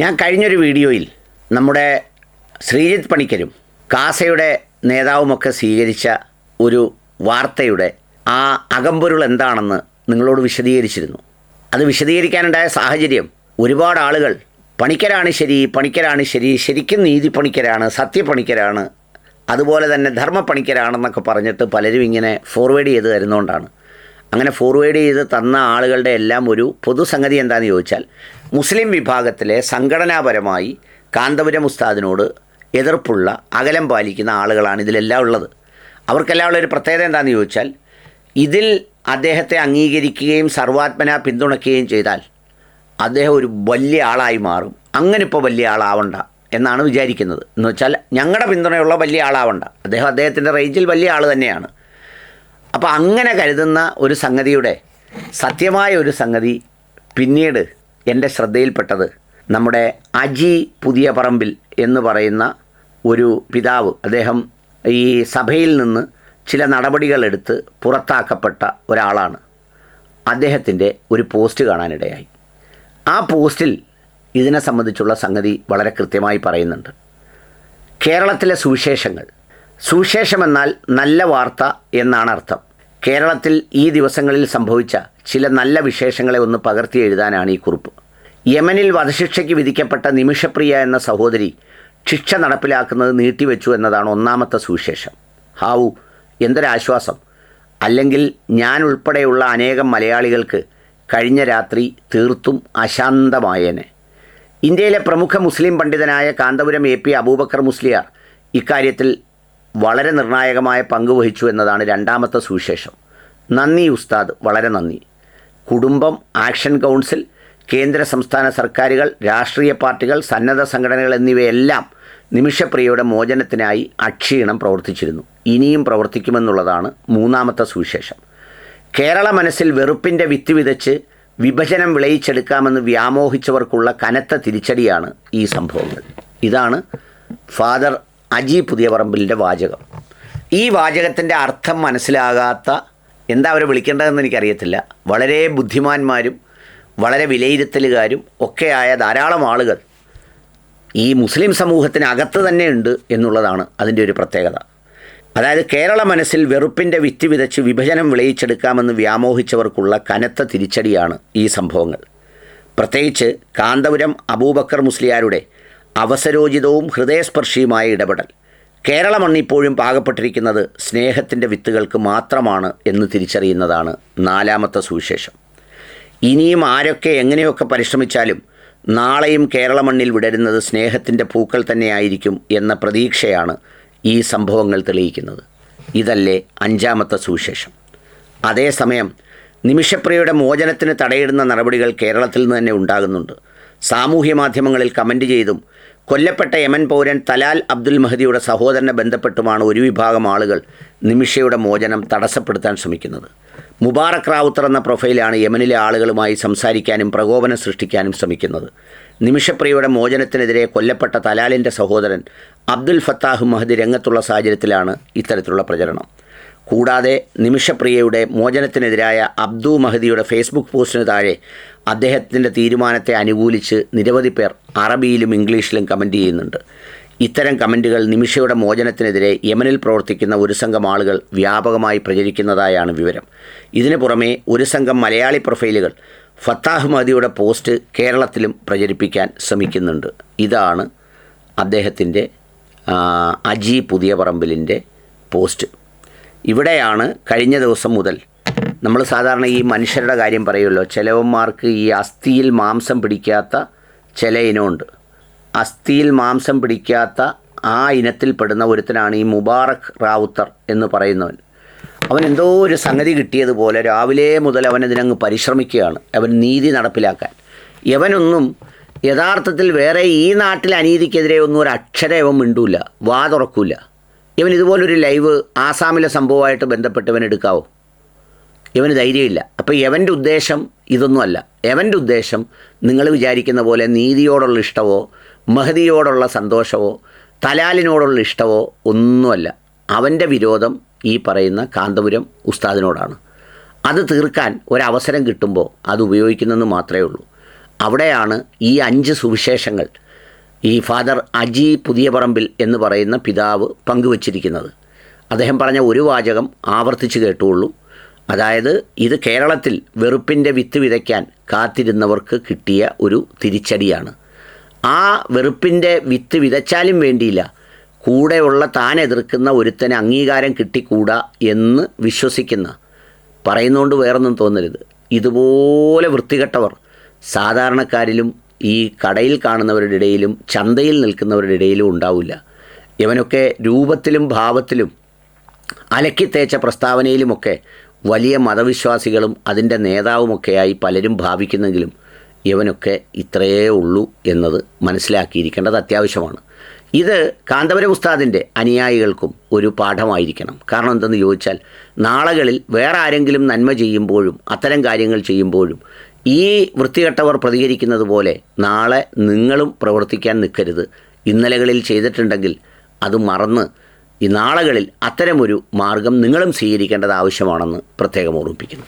ഞാൻ കഴിഞ്ഞൊരു വീഡിയോയിൽ നമ്മുടെ ശ്രീജിത്ത് പണിക്കരും കാസയുടെ നേതാവുമൊക്കെ സ്വീകരിച്ച ഒരു വാർത്തയുടെ ആ അകമ്പൊരുൾ എന്താണെന്ന് നിങ്ങളോട് വിശദീകരിച്ചിരുന്നു. അത് വിശദീകരിക്കാനുണ്ടായ സാഹചര്യം ഒരുപാട് ആളുകൾ പണിക്കരാണ് ശരി പണിക്കരാണ് ശരി ശരിക്കും നീതി പണിക്കരാണ് സത്യപ്പണിക്കരാണ് അതുപോലെ തന്നെ ധർമ്മ പണിക്കരാണെന്നൊക്കെ പറഞ്ഞിട്ട് പലരും ഇങ്ങനെ ഫോർവേഡ് ചെയ്ത് തരുന്നതുകൊണ്ടാണ് അങ്ങനെ ഫോർവേഡ് ചെയ്ത് തന്ന ആളുകളുടെ എല്ലാം ഒരു പൊതുസംഗതി എന്താണെന്ന് ചോദിച്ചാൽ മുസ്ലിം വിഭാഗത്തിലെ സംഘടനാപരമായി കാന്തപുരം ഉസ്താദിനോട് എതിർപ്പുള്ള അകലം പാലിക്കുന്ന ആളുകളാണ് ഇതിലെല്ലാം ഉള്ളത്. അവർക്കെല്ലാം ഉള്ള ഒരു പ്രത്യേകത എന്താണെന്ന് ചോദിച്ചാൽ ഇതിൽ അദ്ദേഹത്തെ അംഗീകരിക്കുകയും സർവാത്മന പിന്തുണയ്ക്കുകയും ചെയ്താൽ അദ്ദേഹം ഒരു വലിയ ആളായി മാറും. അങ്ങനെ ഇപ്പോൾ വലിയ ആളാവണ്ട എന്നാണ് വിചാരിക്കുന്നത്. എന്ന് വെച്ചാൽ ഞങ്ങളുടെ പിന്തുണയുള്ള വലിയ ആളാവണ്ട. അദ്ദേഹം അദ്ദേഹത്തിന്റെ റേഞ്ചിൽ വലിയ ആൾ തന്നെയാണ്. അപ്പോൾ അങ്ങനെ കരുതുന്ന ഒരു സംഗതിയുടെ സത്യമായ ഒരു സംഗതി പിന്നീട് എന്റെ ശ്രദ്ധയിൽപ്പെട്ടത് നമ്മുടെ അജി പുതിയ പറമ്പിൽ എന്ന് പറയുന്ന ഒരു പിതാവ് അദ്ദേഹം ഈ സഭയിൽ നിന്ന് ചില നടപടികളെടുത്ത് പുറത്താക്കപ്പെട്ട ഒരാളാണ്. അദ്ദേഹത്തിന്റെ ഒരു പോസ്റ്റ് കാണാനിടയായി. ആ പോസ്റ്റിൽ ഇതിനെ സംബന്ധിച്ചുള്ള സംഗതി വളരെ കൃത്യമായി പറയുന്നുണ്ട്. കേരളത്തിലെ സുവിശേഷങ്ങൾ സുവിശേഷമെന്നാൽ നല്ല വാർത്ത എന്നാണ് അർത്ഥം. കേരളത്തിൽ ഈ ദിവസങ്ങളിൽ സംഭവിച്ച ചില നല്ല വിശേഷങ്ങളെ ഒന്ന് പകർത്തി എഴുതാനാണ് ഈ കുറിപ്പ്. യമനിൽ വധശിക്ഷയ്ക്ക് വിധിക്കപ്പെട്ട നിമിഷപ്രിയ എന്ന സഹോദരി ശിക്ഷ നടപ്പിലാക്കുന്നത് നീട്ടിവെച്ചു എന്നതാണ് ഒന്നാമത്തെ സുവിശേഷം. ഹാവു എന്തൊരാശ്വാസം. അല്ലെങ്കിൽ ഞാൻ ഉൾപ്പെടെയുള്ള അനേകം മലയാളികൾക്ക് കഴിഞ്ഞ രാത്രി തീർത്തും അശാന്തമായേനെ. ഇന്ത്യയിലെ പ്രമുഖ മുസ്ലിം പണ്ഡിതനായ കാന്തപുരം എ പി അബൂബക്കർ മുസ്ലിയാർ ഇക്കാര്യത്തിൽ വളരെ നിർണായകമായ പങ്ക് വഹിച്ചു എന്നതാണ് രണ്ടാമത്തെ സുവിശേഷം. നന്ദി ഉസ്താദ്. വളരെ നന്ദി. കുടുംബം ആക്ഷൻ കൗൺസിൽ കേന്ദ്ര സംസ്ഥാന സർക്കാരുകൾ രാഷ്ട്രീയ പാർട്ടികൾ സന്നദ്ധ സംഘടനകൾ എന്നിവയെല്ലാം നിമിഷപ്രിയയുടെ മോചനത്തിനായി അക്ഷീണം പ്രവർത്തിച്ചിരുന്നു. ഇനിയും പ്രവർത്തിക്കുമെന്നുള്ളതാണ് മൂന്നാമത്തെ സുവിശേഷം. കേരള മനസ്സിൽ വെറുപ്പിന്റെ വിത്ത് വിതച്ച് വിഭജനം വിളയിച്ചെടുക്കാമെന്ന് വ്യാമോഹിച്ചവർക്കുള്ള കനത്ത തിരിച്ചടിയാണ് ഈ സംഭവങ്ങൾ. ഇതാണ് ഫാദർ അജി പുതിയ പുതിയപറമ്പിലിന്റെ വാചകം. ഈ വാചകത്തിന്റെ അർത്ഥം മനസ്സിലാകാത്ത എന്താ അവരെ വിളിക്കേണ്ടതെന്ന് എനിക്കറിയത്തില്ല. വളരെ ബുദ്ധിമാന്മാരും വളരെ വിലയിരുത്തലുകാരും ഒക്കെയായ ധാരാളം ആളുകൾ ഈ മുസ്ലിം സമൂഹത്തിനകത്ത് തന്നെ ഉണ്ട് എന്നുള്ളതാണ് അതിന്റെ ഒരു പ്രത്യേകത. അതായത് കേരള മനസ്സിൽ വെറുപ്പിന്റെ വിത്തി വിതച്ച് വിഭജനം വിളയിച്ചെടുക്കാമെന്ന് വ്യാമോഹിച്ചവർക്കുള്ള കനത്ത തിരിച്ചടിയാണ് ഈ സംഭവങ്ങൾ. പ്രത്യേകിച്ച് കാന്തപുരം അബൂബക്കർ മുസ്ലിയാരുടെ അവസരോചിതവും ഹൃദയസ്പർശിയുമായ ഇടപെടൽ. കേരള മണ്ണിപ്പോഴും പാകപ്പെട്ടിരിക്കുന്നത് സ്നേഹത്തിന്റെ വിത്തുകൾക്ക് മാത്രമാണ് എന്ന് തിരിച്ചറിയുന്നതാണ് നാലാമത്തെ സുവിശേഷം. ഇനിയും ആരൊക്കെ എങ്ങനെയൊക്കെ പരിശ്രമിച്ചാലും നാളെയും കേരള മണ്ണിൽ വിടരുന്നത് സ്നേഹത്തിന്റെ പൂക്കൾ തന്നെയായിരിക്കും എന്ന പ്രതീക്ഷയാണ് ഈ സംഭവങ്ങൾ തെളിയിക്കുന്നത്. ഇതല്ലേ അഞ്ചാമത്തെ സുവിശേഷം. അതേസമയം നിമിഷപ്രിയയുടെ മോചനത്തിന് തടയിടുന്ന നടപടികൾ കേരളത്തിൽ നിന്ന് തന്നെ ഉണ്ടാകുന്നുണ്ട്. സാമൂഹ്യ മാധ്യമങ്ങളിൽ കമന്റ് ചെയ്തും കൊല്ലപ്പെട്ട യമൻ പൗരൻ തലാൽ അബ്ദുൽ മഹദിയുടെ സഹോദരനെ ബന്ധപ്പെട്ടുമാണ് ഒരു വിഭാഗം ആളുകൾ നിമിഷയുടെ മോചനം തടസ്സപ്പെടുത്താൻ ശ്രമിക്കുന്നത്. മുബാറക് റാവുത്തർ എന്ന പ്രൊഫൈലാണ് യമനിലെ ആളുകളുമായി സംസാരിക്കാനും പ്രകോപനം സൃഷ്ടിക്കാനും ശ്രമിക്കുന്നത്. നിമിഷപ്രിയയുടെ മോചനത്തിനെതിരെ കൊല്ലപ്പെട്ട തലാലിന്റെ സഹോദരൻ അബ്ദുൽ ഫത്താഹ് മഹദി രംഗത്തുള്ള സാഹചര്യത്തിലാണ് ഇത്തരത്തിലുള്ള പ്രചരണം. കൂടാതെ നിമിഷപ്രിയയുടെ മോചനത്തിനെതിരായ അബ്ദു മഹദിയുടെ ഫേസ്ബുക്ക് പോസ്റ്റിന് താഴെ അദ്ദേഹത്തിന്റെ തീരുമാനത്തെ അനുകൂലിച്ച് നിരവധി പേർ അറബിയിലും ഇംഗ്ലീഷിലും കമന്റ് ചെയ്യുന്നുണ്ട്. ഇത്തരം കമന്റുകൾ നിമിഷയുടെ മോചനത്തിനെതിരെ യമനിൽ പ്രവർത്തിക്കുന്ന ഒരു സംഘം ആളുകൾ വ്യാപകമായി പ്രചരിക്കുന്നതായാണ് വിവരം. ഇതിനു പുറമെ ഒരു സംഘം മലയാളി പ്രൊഫൈലുകൾ ഫത്താഹ് മഹദിയുടെ പോസ്റ്റ് കേരളത്തിലും പ്രചരിപ്പിക്കാൻ ശ്രമിക്കുന്നുണ്ട്. ഇതാണ് അദ്ദേഹത്തിന്റെ അജി പുതിയ പറമ്പിലിന്റെ പോസ്റ്റ്. ഇവിടെയാണ് കഴിഞ്ഞ ദിവസം മുതൽ. നമ്മൾ സാധാരണ ഈ മനുഷ്യരുടെ കാര്യം പറയുമല്ലോ. ചിലവന്മാർക്ക് ഈ അസ്ഥിയിൽ മാംസം പിടിക്കാത്ത ചില ഇനമുണ്ട്. അസ്ഥിയിൽ മാംസം പിടിക്കാത്ത ആ ഇനത്തിൽപ്പെടുന്ന ഒരുത്തനാണ് ഈ മുബാറക് റാവുത്തർ എന്ന് പറയുന്നവൻ. അവൻ എന്തോ ഒരു സംഗതി കിട്ടിയതുപോലെ രാവിലെ മുതൽ അവൻ ഇതിനങ്ങ് പരിശ്രമിക്കുകയാണ്. അവൻ നീതി നടപ്പിലാക്കാൻ. ഇവനൊന്നും യഥാർത്ഥത്തിൽ വേറെ ഈ നാട്ടിലെ അനീതിക്കെതിരെ ഒന്നും ഒരു അക്ഷരം ഇവൻ മിണ്ടൂല. വാ തുറക്കൂല ഇവൻ ഇതുപോലൊരു ലൈവ് ആസാമിലെ സംഭവമായിട്ട് ബന്ധപ്പെട്ട് ഇവൻ എടുക്കാവോ? ഇവന് ധൈര്യമില്ല. അപ്പോൾ യവന്റെ ഉദ്ദേശം ഇതൊന്നുമല്ല യവന്റെ ഉദ്ദേശം നിങ്ങൾ വിചാരിക്കുന്ന പോലെ നീതിയോടുള്ള ഇഷ്ടമോ മഹതിയോടുള്ള സന്തോഷമോ തലാലിനോടുള്ള ഇഷ്ടമോ ഒന്നുമല്ല. അവന്റെ വിരോധം ഈ പറയുന്ന കാന്തപുരം ഉസ്താദിനോടാണ്. അത് തീർക്കാൻ ഒരവസരം കിട്ടുമ്പോൾ അത് ഉപയോഗിക്കുന്നെന്ന് മാത്രമേ ഉള്ളൂ. അവിടെയാണ് ഈ അഞ്ച് സുവിശേഷങ്ങൾ ഈ ഫാദർ അജി പുതിയ പറമ്പിൽ എന്ന് പറയുന്ന പിതാവ് പങ്കുവച്ചിരിക്കുന്നത്. അദ്ദേഹം പറഞ്ഞ ഒരു വാചകം ആവർത്തിച്ച് കേട്ടുള്ളൂ അതായത് ഇത് കേരളത്തിൽ വെറുപ്പിന്റെ വിത്ത് വിതയ്ക്കാൻ കാത്തിരുന്നവർക്ക് കിട്ടിയ ഒരു തിരിച്ചടിയാണ്. ആ വെറുപ്പിന്റെ വിത്ത് വിതച്ചാലും വേണ്ടിയില്ല. കൂടെയുള്ള താൻ എതിർക്കുന്ന ഒരുത്തന് അംഗീകാരം കിട്ടിക്കൂടാ എന്ന് വിശ്വസിക്കുന്ന പറയുന്നതുകൊണ്ട് വേറൊന്നും തോന്നരുത്. ഇതുപോലെ വൃത്തികെട്ടവർ സാധാരണക്കാരിലും ഈ കടയിൽ കാണുന്നവരുടെ ഇടയിലും ചന്തയിൽ നിൽക്കുന്നവരുടെ ഇടയിലും ഉണ്ടാവില്ല. ഇവനൊക്കെ രൂപത്തിലും ഭാവത്തിലും അലക്കി തേച്ച പ്രസ്താവനയിലുമൊക്കെ വലിയ മതവിശ്വാസികളും അതിന്റെ നേതാവുമൊക്കെയായി പലരും ഭാവിക്കുന്നെങ്കിലും ഇവനൊക്കെ ഇത്രയേ ഉള്ളൂ എന്നത് മനസ്സിലാക്കിയിരിക്കേണ്ടത് അത്യാവശ്യമാണ്. ഇത് കാന്തപുരം ഉസ്താദിന്റെ അനുയായികൾക്കും ഒരു പാഠമായിരിക്കണം. കാരണം എന്തെന്ന് ചോദിച്ചാൽ നാളുകളിൽ വേറെ ആരെങ്കിലും നന്മ ചെയ്യുമ്പോഴും അത്തരം കാര്യങ്ങൾ ചെയ്യുമ്പോഴും ഈ വൃത്തികെട്ടവർ പ്രതികരിക്കുന്നത് പോലെ നാളെ നിങ്ങളും പ്രവർത്തിക്കാൻ നിൽക്കരുത്. ഇന്നലകളിൽ ചെയ്തിട്ടുണ്ടെങ്കിൽ അത് മറന്ന് ഈ നാളുകളിൽ അത്തരമൊരു മാർഗം നിങ്ങളും സ്വീകരിക്കേണ്ടത് ആവശ്യമാണെന്ന് പ്രത്യേകം ഓർമ്മിപ്പിക്കുന്നു.